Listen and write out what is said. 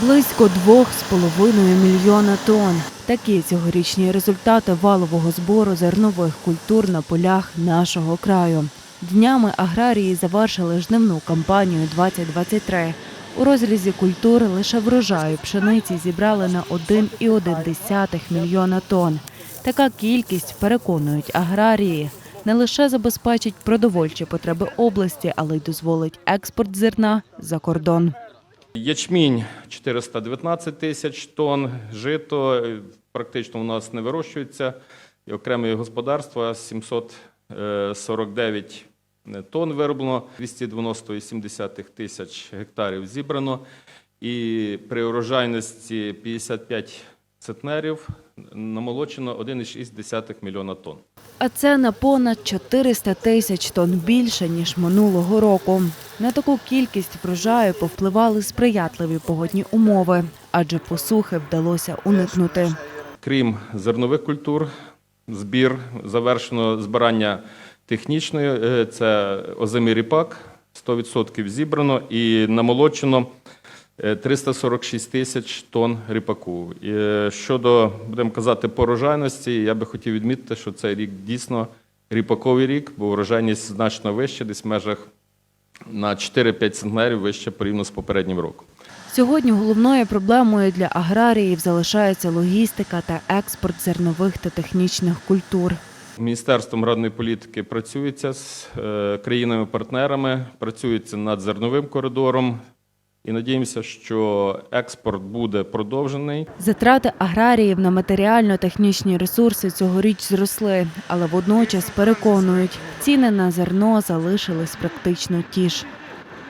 Близько двох з половиною мільйона тонн. Такі цьогорічні результати валового збору зернових культур на полях нашого краю. Днями аграрії завершили жнивну кампанію 2023. У розрізі культур лише врожаю пшениці зібрали на 1,1 мільйона тонн. Така кількість, переконують аграрії, не лише забезпечить продовольчі потреби області, але й дозволить експорт зерна за кордон. Ячмінь 419 тисяч тонн, жито е, практично у нас не вирощується, і окремі господарства 749 тонн вироблено, 290,7 тисяч гектарів зібрано, і при урожайності 55 центнерів намолочено 1,6 мільйона тонн. А це на понад 400 тисяч тонн більше, ніж минулого року. На таку кількість врожаю повпливали сприятливі погодні умови, адже посухи вдалося уникнути. Крім зернових культур, збір завершено збирання технічної, е, це озимий ріпак, 100% зібрано і намолочено 346 тисяч тонн ріпаку. І, е, Щодо, будемо казати, порожайності, я би хотів відмітити, що цей рік дійсно ріпаковий рік, бо врожайність значно вища, десь в межах на 4-5 центнерів вище порівняно з попереднім роком. Сьогодні головною проблемою для аграріїв залишається логістика та експорт зернових та технічних культур. Міністерством радної політики працюється з е, країнами-партнерами, працюється над зерновим коридором. І надіємося, що експорт буде продовжений. Затрати аграріїв на матеріально-технічні ресурси цьогоріч зросли, але водночас переконують, ціни на зерно залишились практично ті ж.